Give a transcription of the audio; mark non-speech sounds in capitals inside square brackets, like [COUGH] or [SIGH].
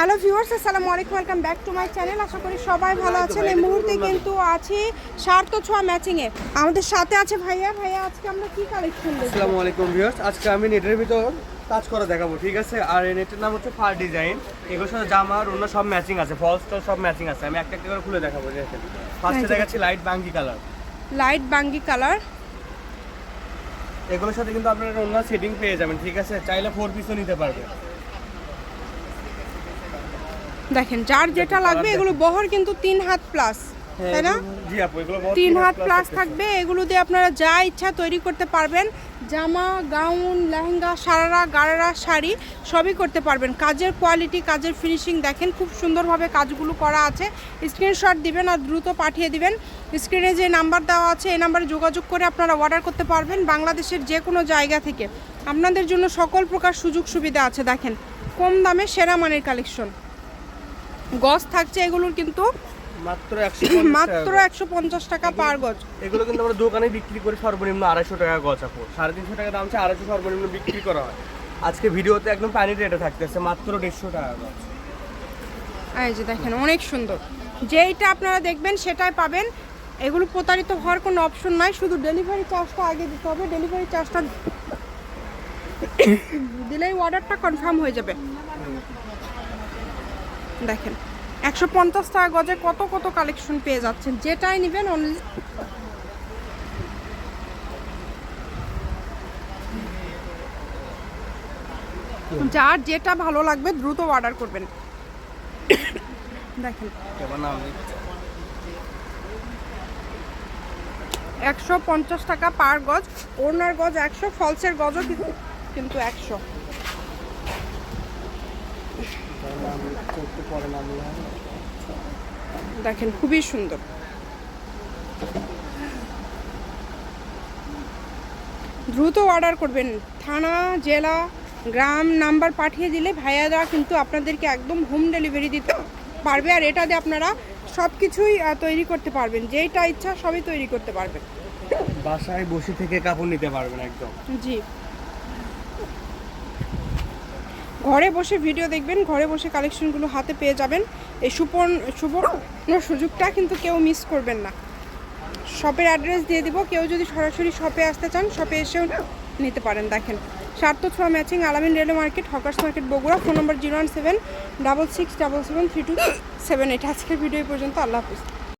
Hello viewers আসসালামু আলাইকুম welcome back to my channel. আশা করি সবাই ভালো আছেন। এই মুহূর্তে কিন্তু আছি সার্থ ছোঁয়া ম্যাচিং এ আমাদের সাথে আছে ভাইয়া। ভাইয়া আজকে আমরা কি কালেকশন দেখব? আসসালামু আলাইকুম ভিউয়ার্স। আজকে আমি নেটের ভিতর কাজ করে দেখাবো ঠিক আছে? আর এই নেটের নাম হচ্ছে ফার ডিজাইন। এগুলোর সাথে জামা আর অন্য সব ম্যাচিং আছে ফলস টল সব ম্যাচিং আছে। আমি একটা একটা করে খুলে দেখাবো দেখেন ফার্স্টে। দেখাচ্ছি লাইট বাঙ্গি কালার লাইট বাঙ্গি কালার এগুলোর সাথে কিন্তু আপনারা অন্য সেটিং পেয়ে যাবেন ঠিক আছে? চাইলে ফোর পিসও নিতে পারবেন। দেখেন যার যেটা লাগবে এগুলো বহর কিন্তু তিন হাত প্লাস হ্যাঁ, তাই না? তিন হাত প্লাস থাকবে এগুলো দিয়ে আপনারা যা ইচ্ছা তৈরি করতে পারবেন। জামা গাউন লেহেঙ্গা সারারা গারারা শাড়ি সবই করতে পারবেন। কাজের কোয়ালিটি কাজের ফিনিশিং দেখেন খুব সুন্দরভাবে কাজগুলো করা আছে। স্ক্রিনশট দিবেন আর দ্রুত পাঠিয়ে দিবেন। স্ক্রিনে যে নাম্বার দেওয়া আছে এই নাম্বারে যোগাযোগ করে আপনারা অর্ডার করতে পারবেন বাংলাদেশের যে কোনো জায়গা থেকে। আপনাদের জন্য সকল প্রকার সুযোগ সুবিধা আছে দেখেন। কম দামে সেরা মানের কালেকশন গজ থাকছে এগুলোর কিন্তু মাত্র একশো [CLEARS THROAT] পঞ্চাশ টাকা পার গজ এগুলো কিন্তু আমরা দোকানে বিক্রি করি সর্বনিম্ন আড়াইশো টাকা গছ আপু। সাড়ে তিনশো টাকা দাম হচ্ছে আড়াইশো সর্বনিম্ন বিক্রি করা হয়। আজকে ভিডিওতে একদম পানি রেটে থাকতেছে মাত্র দেড়শো টাকা গছ। এই যে দেখেন অনেক সুন্দর। যেইটা আপনারা দেখবেন সেটাই পাবেন। এগুলো প্রতারিত হওয়ার কোনো অপশন নাই শুধু ডেলিভারি চার্জটা আগে দিতে হবে। ডেলিভারি চার্জটা [COUGHS] দিলেই অর্ডারটা কনফার্ম হয়ে যাবে। দেখেন, একশো পঞ্চাশ টাকা গজে কত কত কালেকশন পেয়ে যাচ্ছেন যেটাই নেবেন অনলি যার যেটা ভালো লাগবে দ্রুত অর্ডার করবেন দেখেন। একশো পঞ্চাশ টাকা পার গজ ওড়নার গজ একশো ফলসের গজও কিন্তু একশো নাম লিখতে একটু পরে নাম লেখা। দেখেন খুবই সুন্দর। দ্রুত অর্ডার করবেন। থানা জেলা গ্রাম নাম্বার পাঠিয়ে দিলে ভাইয়ারা কিন্তু আপনাদেরকে একদম হোম ডেলিভারি দিতে পারবে। আর এটা দিয়ে আপনারা সব কিছুই তৈরি করতে পারবেন। যেইটা ইচ্ছা সবই তৈরি করতে পারবেন। বাসায় বসে থেকে কাপড় নিতে পারবেন একদম। জি। ঘরে বসে ভিডিও দেখবেন, ঘরে বসে কালেকশনগুলো হাতে পেয়ে যাবেন। এই সুপর্ণ, সুবর্ণ সুযোগটা কিন্তু কেউ মিস করবেন না। শপের অ্যাড্রেস দিয়ে দিব, কেউ যদি সরাসরি শপে আসতে চান শপে এসেও নিতে পারেন। দেখেন, সার্থ ছোঁয়া matching Alamin railway market, hawkers market, Bogura phone number zero one seven double six double seven three two seven eight আজকের ভিডিও পর্যন্ত, আল্লাহ হাফিজ।